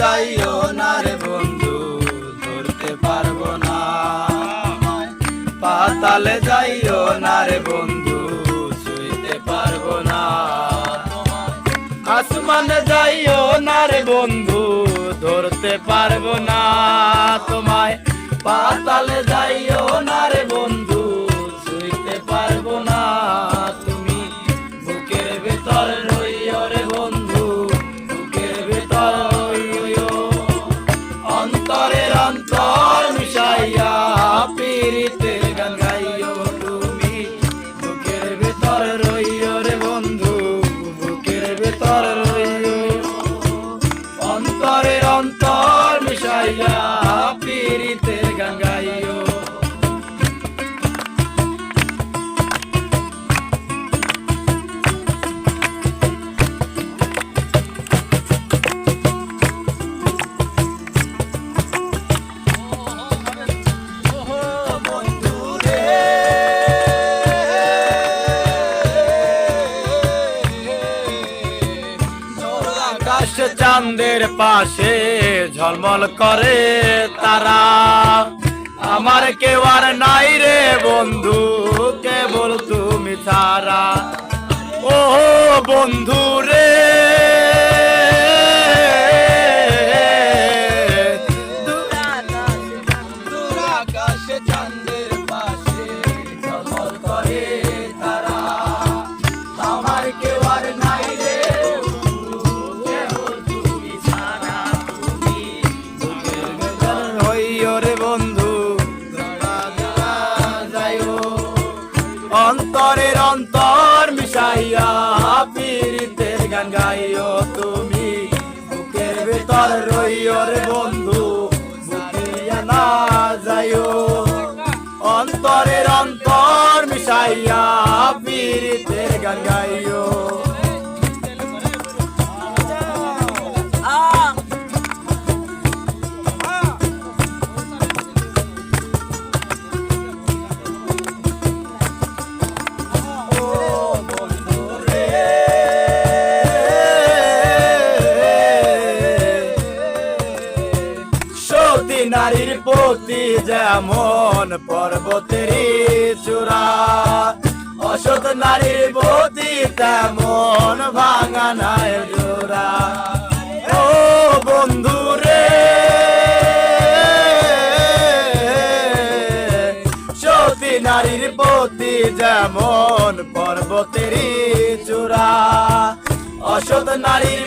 যাইও না রে বন্ধু, ধরতে পারব না। পাতালে যাইও না রে বন্ধু, ছুঁইতে পারব না। আসমানে যাইও না রে বন্ধু, ধরতে পারব না তোমায়। পাতালে বুকের চাঁদের পাশে ঝলমল করে তারা। আমার কেউ আর নাই রে বন্ধু, কেবল তুমি তারা ও বন্ধু রে অন্তরের অন্তর মিশাইয়া পীড়িতের গান গাইও। নারীর প্রতি যেমন পর্বতেরই চূড়া, অসৎ নারীর প্রতি তেমন ভাঙা নাই জোড়া। ও বন্ধু রে, সতী নারীর প্রতি যেমন পর্বতেরই চূড়া, অসৎ নারীর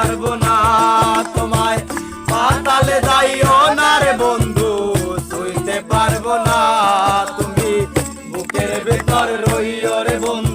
পারব না তোমায়। পাতালে যাইও না রে বন্ধু শুইতে পারব না তুমি। বুকের ভেতর রইও রে বন্ধু।